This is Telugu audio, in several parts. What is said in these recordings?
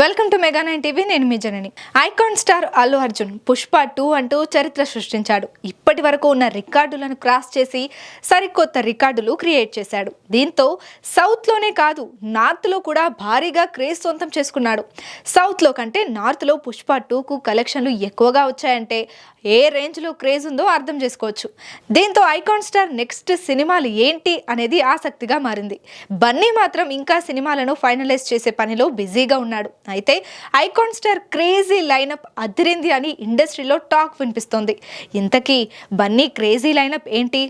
Welcome to mega nine TV నేను మీ Janani. Icon star Allu Arjun Pushpa two అంటూ చరిత్ర సృష్టించాడు. ఇప్పటి వరకు ఉన్న రికార్డులను క్రాస్ చేసి సరికొత్త రికార్డులు క్రియేట్ చేశాడు. దీంతో సౌత్లోనే కాదు నార్త్లో కూడా భారీగా క్రేజ్ సొంతం చేసుకున్నాడు. సౌత్లో కంటే నార్త్లో పుష్ప టూకు కలెక్షన్లు ఎక్కువగా వచ్చాయంటే ఏ రేంజ్లో క్రేజ్ ఉందో అర్థం చేసుకోవచ్చు. దీంతో ఐకాన్ స్టార్ నెక్స్ట్ సినిమాలు ఏంటి అనేది ఆసక్తిగా మారింది. బన్నీ మాత్రం ఇంకా సినిమాలను ఫైనలైజ్ చేసే పనిలో బిజీగా ఉన్నాడు. అయితే ఐకాన్ స్టార్ క్రేజీ లైనప్ అదిరింది అని ఇండస్ట్రీలో టాక్ వినిపిస్తోంది. ఇంతకీ బన్నీ క్రేజీ లైనప్ ఏంటి?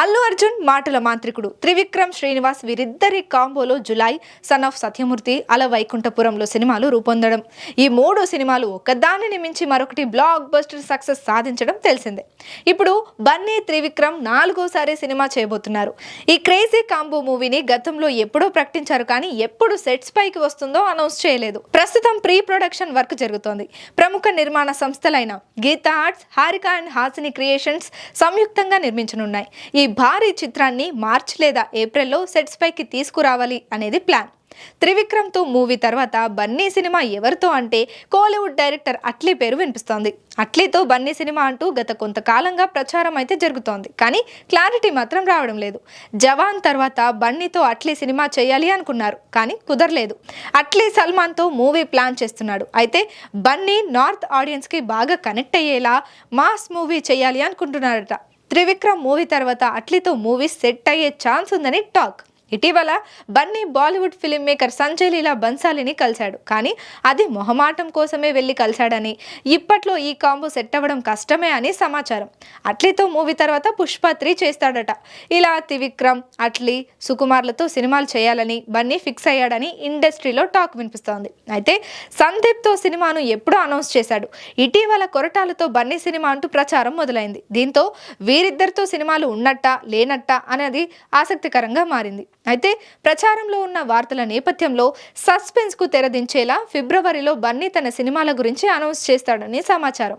అల్లు అర్జున్ మాటల మాంత్రికుడు. త్రివిక్రమ్ శ్రీనివాస్ వీరిద్దరి కాంబోలో జులై సన్ ఆఫ్ సత్యమూర్తి అల వైకుంఠపురంలో సినిమాలు రూపొందడం. ఈ మూడు సినిమాలు ఒకదానిని మించి మరొకటి బ్లాక్ బస్టర్ సక్సెస్ సాధించడం తెలిసిందే. ఇప్పుడు బన్నీ త్రివిక్రమ్ నాలుగోసారి సినిమా చేయబోతున్నారు. ఈ క్రేజీ కాంబో మూవీని గతంలో ఎప్పుడో ప్రకటించారు కానీ ఎప్పుడు సెట్స్ పైకి వస్తుందో అనౌన్స్ చేయలేదు. ప్రస్తుతం ప్రీ ప్రొడక్షన్ వర్క్ జరుగుతోంది. ప్రముఖ నిర్మాణ సంస్థలైన Geetha arts Haarika and Hassine creations సంయుక్తంగా నిర్మించనున్నాయి. ఈ భారీ చిత్రాన్ని మార్చ్ లేదా ఏప్రిల్లో సెట్స్ పైకి తీసుకురావాలి అనేది ప్లాన్. త్రివిక్రమ్తో మూవీ తర్వాత బన్నీ సినిమా ఎవరితో అంటే కోలీవుడ్ డైరెక్టర్ అట్లీ పేరు వినిపిస్తోంది. అట్లీతో బన్నీ సినిమా అంటూ గత కొంతకాలంగా ప్రచారం అయితే జరుగుతోంది. కానీ క్లారిటీ మాత్రం రావడం లేదు. జవాన్ తర్వాత బన్నీతో అట్లీ సినిమా చేయాలి అనుకున్నారు. కానీ కుదరలేదు. అట్లీ సల్మాన్తో మూవీ ప్లాన్ చేస్తున్నాడు. అయితే బన్నీ నార్త్ ఆడియన్స్కి బాగా కనెక్ట్ అయ్యేలా మాస్ మూవీ చేయాలి అనుకుంటున్నారట. త్రివిక్రమ్ మూవీ తర్వాత అట్లీతో మూవీ సెట్ అయ్యే ఛాన్స్ ఉందని టాక్. ఇటీవల Bunny Bollywood film maker Sanjay Leela బన్సాలిని కలిశాడు. కానీ అది మొహమాటం కోసమే వెళ్ళి కలిశాడని ఇప్పట్లో ఈ కాంబో సెట్ అవ్వడం కష్టమే అని సమాచారం. అట్లీతో మూవీ తర్వాత పుష్ప త్రీ చేస్తాడట. ఇలా త్రివిక్రమ్ అట్లీ సుకుమార్లతో సినిమాలు చేయాలని బన్నీ ఫిక్స్ అయ్యాడని ఇండస్ట్రీలో టాక్ వినిపిస్తోంది. అయితే సందీప్తో సినిమాను ఎప్పుడూ అనౌన్స్ చేశాడు. ఇటీవల కొరటాలతో బన్నీ సినిమా అంటూ ప్రచారం మొదలైంది. దీంతో వీరిద్దరితో సినిమాలు ఉన్నట్ట లేనట్ట అనేది ఆసక్తికరంగా మారింది. అయితే ప్రచారంలో ఉన్న వార్తల నేపథ్యంలో సస్పెన్స్కు తెరదించేలా ఫిబ్రవరిలో బన్నీ తన సినిమాల గురించి అనౌన్స్ చేస్తాడని సమాచారం.